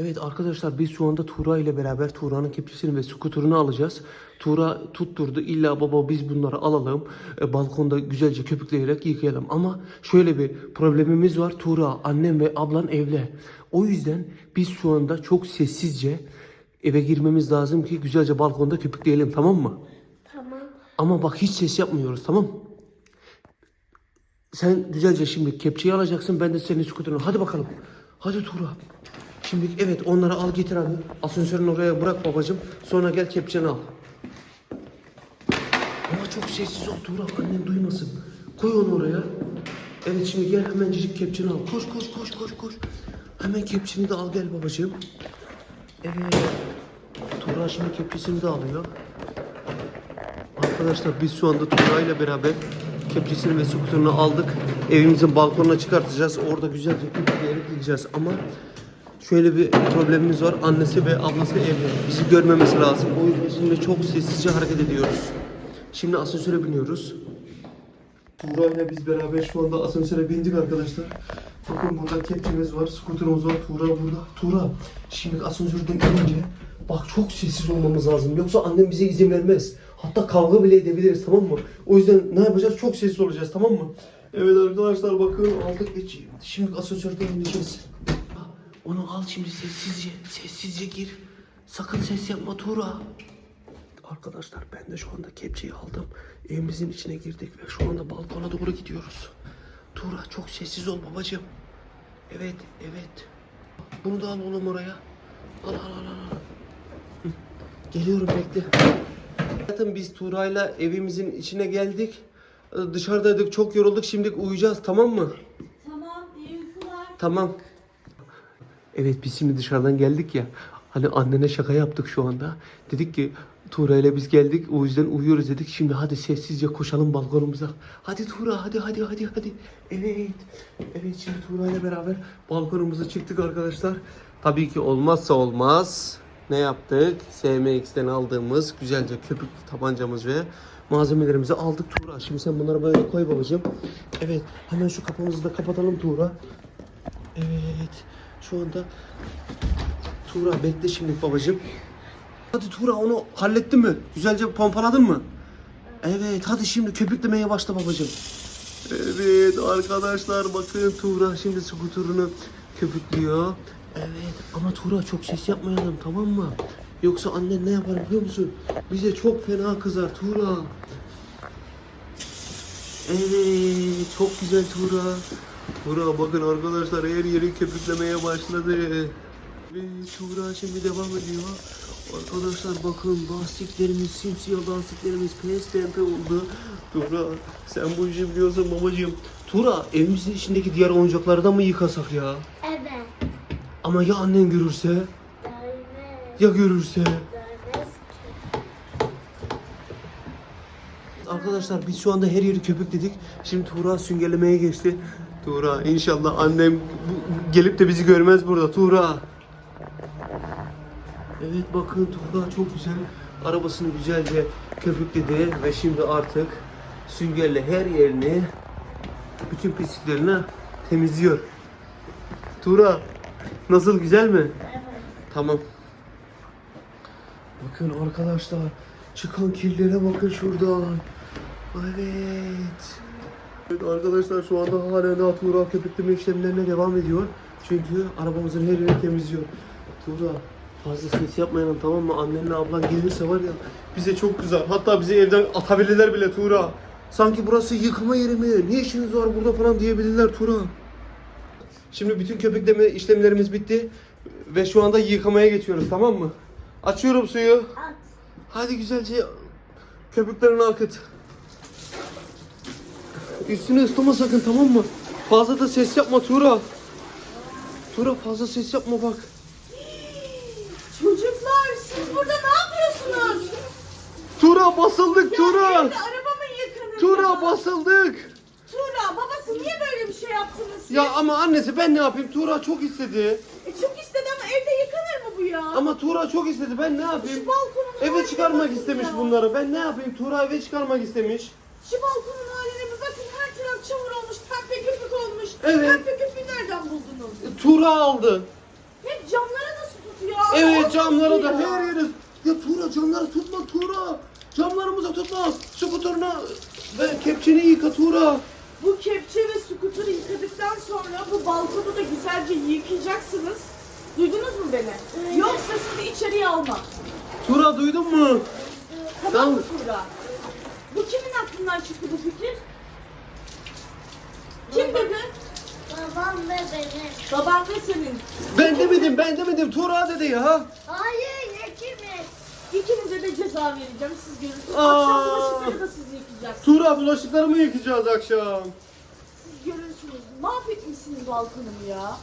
Evet arkadaşlar biz şu anda Tuğra ile beraber Tuğra'nın kepçesini ve skuterını alacağız. Tuğra tutturdu illa baba biz bunları alalım e, balkonda güzelce köpükleyerek yıkayalım. Ama şöyle bir problemimiz var Tuğra annem ve ablan evde. O yüzden biz şu anda çok sessizce eve girmemiz lazım ki güzelce balkonda köpükleyelim tamam mı? Tamam. Ama bak hiç ses yapmıyoruz tamam mı? Sen güzelce şimdi kepçeyi alacaksın ben de senin skuterını. Hadi bakalım. Hadi Tuğra. Şimdi evet onları al getir abi. Asansörün oraya bırak babacığım. Sonra gel kepçeni al. Ama çok sessiz ol Tuğra. Annen duymasın. Koy onu oraya. Evet şimdi gel hemencik kepçeni al. Koş koş koş koş koş. Hemen kepçeni de al gel babacığım. Evet. Tuğra şimdi kepçesini de alıyor. Arkadaşlar biz şu anda Tuğra ile beraber kepçesini ve skuterını aldık. Evimizin balkonuna çıkartacağız. Orada güzelce köpükleyerek gideceğiz. Ama şöyle bir problemimiz var. Annesi ve ablası evde. Bizi görmemesi lazım. O yüzden şimdi çok sessizce hareket ediyoruz. Şimdi asansöre biniyoruz. Tuğra ile biz beraber şu anda asansöre bindik arkadaşlar. Bakın burada kepçemiz var, skuterımız var. Tuğra burada. Tuğra, şimdi asansörden inince bak çok sessiz olmamız lazım. Yoksa annem bize izin vermez. Hatta kavga bile edebiliriz tamam mı? O yüzden ne yapacağız? Çok sessiz olacağız tamam mı? Evet arkadaşlar bakın aldık geç. Şimdi asansörden ineceğiz. Onu al şimdi sessizce, sessizce gir. Sakın ses yapma Tuğra. Arkadaşlar ben de şu anda kepçeyi aldım. Evimizin içine girdik ve şu anda balkona doğru gidiyoruz. Tuğra çok sessiz ol babacığım. Evet, evet. Bunu da al oğlum oraya. Al al al al. Geliyorum bekle. Zaten biz Tuğra'yla evimizin içine geldik. Dışarıdaydık çok yorulduk şimdi uyuyacağız tamam mı? Tamam. İyi uykular. Tamam. Evet biz şimdi dışarıdan geldik ya. Hani annene şaka yaptık şu anda. Dedik ki Tuğra ile biz geldik o yüzden uyuyoruz dedik. Şimdi hadi sessizce koşalım balkonumuza. Hadi Tuğra hadi hadi hadi hadi. Evet. Evet şimdi Tuğra ile beraber balkonumuza çıktık arkadaşlar. Tabii ki olmazsa olmaz. Ne yaptık? SMX'ten aldığımız güzelce köpük tabancamız ve malzemelerimizi aldık Tuğra. Şimdi sen bunları böyle koy babacığım. Evet hemen şu kapımızı da kapatalım Tuğra. Evet. Şu anda Tuğra bekle şimdi babacığım. Hadi Tuğra onu hallettin mi? Güzelce pompaladın mı? Evet hadi şimdi köpüklemeye başla babacığım. Evet arkadaşlar bakın Tuğra şimdi skuturunu köpüklüyor. Evet ama Tuğra çok ses yapmayalım tamam mı? Yoksa annen ne yapar biliyor musun? Bize çok fena kızar Tuğra. Evet çok güzel Tuğra. Tuğra bakın arkadaşlar her yeri köpüklemeye başladı. Ve Tuğra şimdi devam ediyor. Arkadaşlar bakın lastiklerimiz simsiyah lastiklerimiz pes pembe oldu. Tuğra sen bu işi biliyorsun babacığım. Tuğra evimizin içindeki diğer oyuncakları da mı yıkasak ya? Evet. Ama ya annen görürse? Görmez. Ya görürse? Görmez. Arkadaşlar biz şu anda her yeri köpükledik. Şimdi Tuğra süngerlemeye geçti. Tuğra inşallah annem bu- gelip de bizi görmez burada. Tuğra. Evet bakın Tuğra çok güzel. Arabasını güzelce köpükledi ve şimdi artık süngerle her yerini bütün pisliklerini temizliyor. Tuğra nasıl güzel mi? Evet. Tamam. Bakın arkadaşlar çıkan kirlere bakın şuradan. Evet. Evet arkadaşlar şu anda hala daha Tuğra köpükleme işlemlerine devam ediyor. Çünkü arabamızın her yerini temizliyor. Tuğra fazla ses yapmayalım tamam mı? Annenle ablan gelirse var ya bize çok güzel. Hatta bizi evden atabilirler bile Tuğra. Sanki burası yıkama yeri mi? Ne işiniz var burada falan diyebilirler Tuğra. Şimdi bütün köpükleme işlemlerimiz bitti. Ve şu anda yıkamaya geçiyoruz tamam mı? Açıyorum suyu. At. Hadi güzelce köpüklerini akıt. Üstünü ıslama sakın tamam mı? Fazla da ses yapma Tuğra. Tuğra fazla ses yapma bak. Çocuklar siz burada ne yapıyorsunuz? Tuğra basıldık Tuğra. Evde arabamı yıkadınız. Tuğra basıldık. Tuğra babası niye böyle bir şey yaptınız siz? Ya ama annesi ben ne yapayım? Tuğra çok istedi. E, çok istedi ama evde yıkanır mı bu ya? Ama Tuğra çok istedi. Ben ne yapayım? Şu balkonun Eve çıkarmak istemiş ya. bunları. Ben ne yapayım? Tuğra eve çıkarmak istemiş. Şu balkonun haline bir bakın her taraf çamur olmuş, pembe köpük olmuş. Evet. Pembe köpüğü nereden buldunuz? Tuğra aldı. Hep camlara nasıl Evet o camlara da her yere. Ya Tuğra camları tutma Tuğra. Camlarımıza tutma. Skuterını ve kepçeni yıka Tuğra. Bu kepçe ve skuturu yıkadıktan sonra bu balkonu da güzelce yıkayacaksınız. Duydunuz mu beni? Yoksa sizi içeriye almam. Tuğra duydun mu? Tamam Tamam. mı Tuğra? Bu kimin aklından çıktı bu fikir? Kim dedi? Babam ve benim. Baban ve senin. Ben demedim ben demedim Tuğra dedi ya. Hayır ikimiz. İkinize de ceza vereceğim. Siz görürsünüz. Aa. Akşam bulaşıkları da siz yıkayacaksınız. Tuğra bulaşıklarımı yıkayacağız akşam. Siz görürsünüz. Mahvetmişsiniz balkonumu ya.